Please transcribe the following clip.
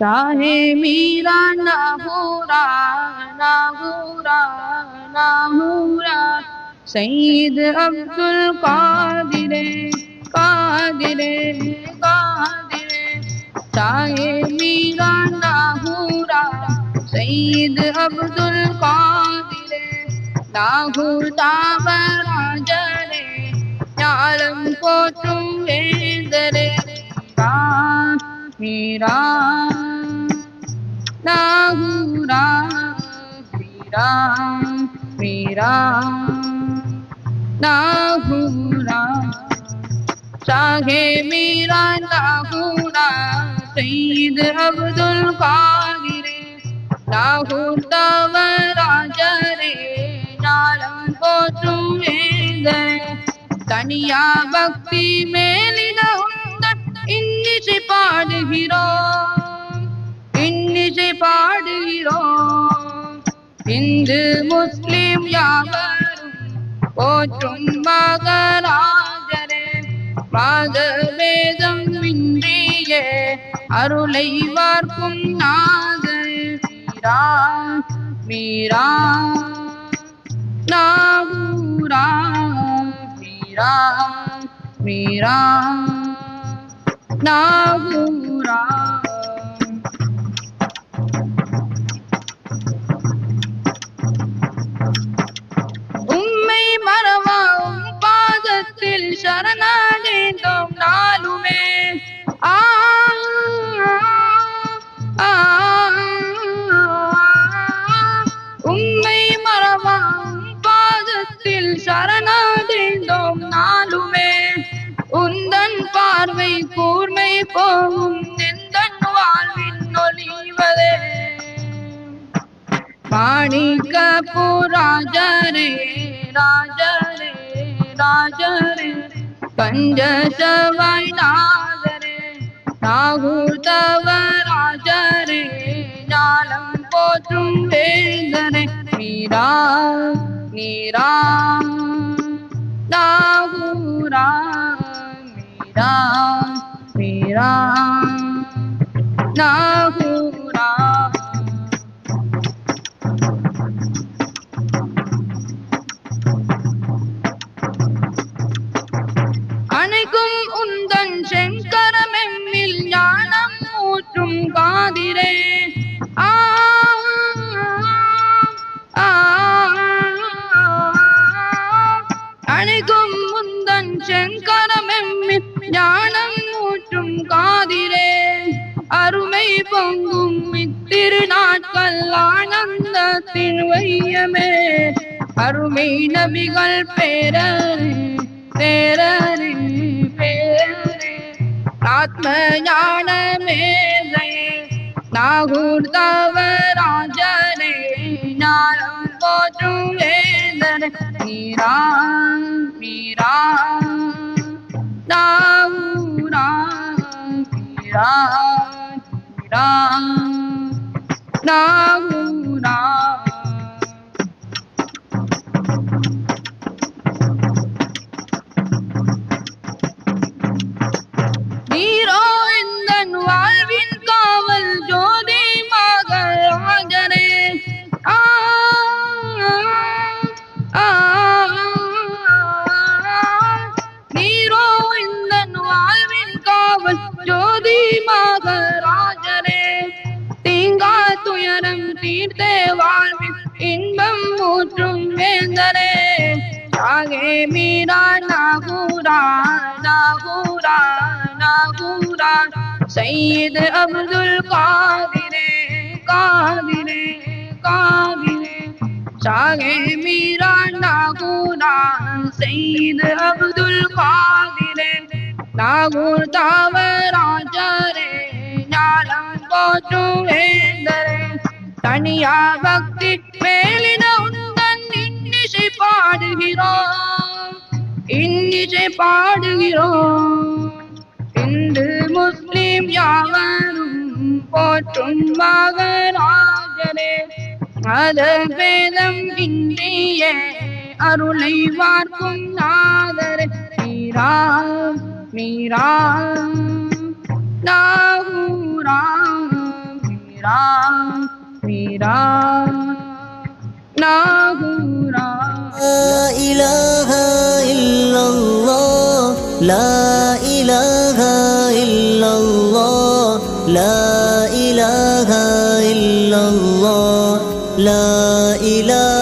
चाहे मीरा ना हो रहा ना हो ना सईद अब्दुल कादिरे कादिरे कादिरे। चाहे मीरा ना हो सईद अब्दुल कादिरे। लाहौर ताबर आजरे आलम को तुम दरे मेरा राम मेरा नाहू राम चाहे मेरा नाहू राम सईद अब्दुल कादिर नाहू तव राजा रे नालम को चुमे गए तनिया भक्ति मेली न इन्नी से पाड़ हिरो। इन्नी से पाड़ हिरो। இந்து முஸ்லிம் யாவரும் போற்றும் மகராஜரே. மாத வேதம் இன்றியே அருளை வார்க்கும் நாதரே. மீரா மீரா நாகூரா மீரா மீரா நாகூரா. எந்தன் வாழ்வின் ஒளிவதே மாணிக்க ராஜரே ராஜரே ராஜரே பஞ்ச சவாய் நாதரே நாகூர் தவ ராஜரே ஞானம் போற்றும் வேந்தரே மீரா மீரா நாகூரா மீரா மீரா நாகூரா. அணைக்கும் உந்தன் செங்கரமெம்மில் ஞானம் ஊற்றும் காதிரே. ஆ ஆ, அணைக்கும் செங்கரமெம்மில் ஞானம் காதிரே அருமை பொங்கும் இத்திரு நாட்கள் ஆனந்தத்தின் வையமே அருமை நபிகள் பேரரே பேரரே பேரரே. ஆத்ம ஞான மேதையே நாகூர் தவராஜரே ஞானம் போற்றும் வேந்தரே. Meera Meera. நாகூரா Ram Ram Ram ஜோதி மகராஜரே தீங்கா துயரம் தீர்த்தே வாழ்வின் இன்பம் ஊற்றும் வேந்தரே ஆகே மீரா நாகூரா நாகூரா நாகூரா சையீத் அப்துல் காதிரே காதிரே காதிரே சாகே மீரா நாகூரா சையீத் அப்துல் காதிரே நாகூர் தாவராஜரே ஞானம் போற்றும் வேந்தரே. தனியா பக்தி மேலிட உந்தன் இன்னிசை பாடுகிறோம். இன்னிசை பாடுகிறோம். இந்து முஸ்லிம் யாவரும் போற்றும் மகராஜரே. அத பேதம் இன்றியே அருளை வார்க்கும் நாதரே. Sriram mi ra na hu ra mi ra mi ra na hu ra la ilaha illallah, la ilaha illallah, la ilaha illallah, la ilaha